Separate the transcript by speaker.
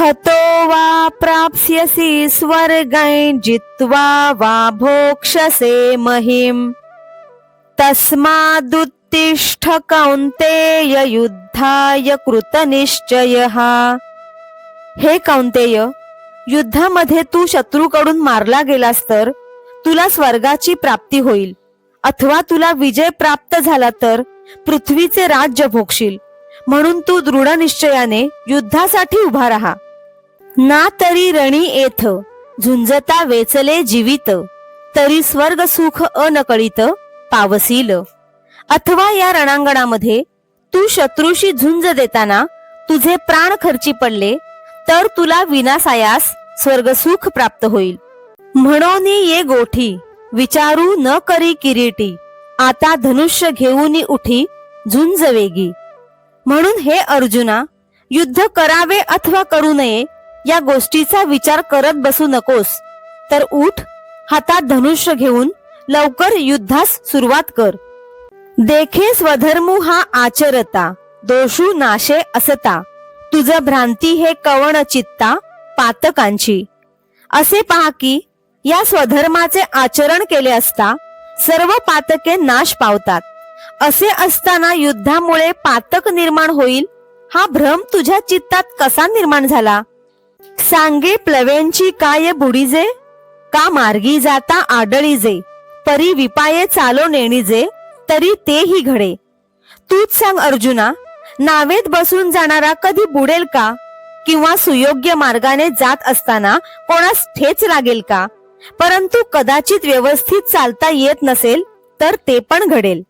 Speaker 1: हतो वा प्राप्स्यसि स्वर्गै जित्वा वा भोक्षसे महिम्। तस्मादुत्तिष्ठ कौन्तेय युद्धाय कृतनिश्चयः। हे कौंतेय युद्धामध्ये तू शत्रूकडून मारला गेलास तर तुला स्वर्गाची प्राप्ती होईल अथवा तुला विजय प्राप्त झाला तर पृथ्वीचे राज्य भोगशील म्हणून तू दृढ निश्चयाने युद्धासाठी उभा राहा। ना तरी रणी येथ झुंजता वेचले जीवित तरी स्वर्ग सुख अनकळीत पावसील. अथवा या रणांगणामध्ये तू शत्रूशी झुंज देताना तुझे प्राण खर्ची पडले तर तुला विनासायास स्वर्गसुख प्राप्त होईल. म्हणून ये गोठी विचारू न करी किरीटी आता धनुष्य घेऊन उठी झुंज वेगी. म्हणून हे अर्जुना युद्ध करावे अथवा करू नये या गोष्टीचा विचार करत बसू नकोस. तर उठ हातात धनुष्य घेऊन लवकर युद्धास सुरुवात कर. देखे स्वधर्मू हा आचरता दोषू नाशे असता. तुझ भ्रांती हे कवण चित्ता पातकांची. असे पहा की या स्वधर्माचे आचरण केले असता सर्व पातके नाश पावतात. असे असताना युद्धामुळे पातक निर्माण होईल हा भ्रम तुझ्या चित्तात कसा निर्माण झाला? सांगे प्लव्यांची काय बुडीजे? का मार्गी जाता आडळीजे? परी विपाये चालो नेणीजे तरी तेही घडे. तूच सांग अर्जुना नावेत बसून जाणारा कधी बुडेल का? किंवा सुयोग्य मार्गाने जात असताना कोणास ठेच लागेल का? परंतु कदाचित व्यवस्थित चालता येत नसेल तर ते पण घडेल.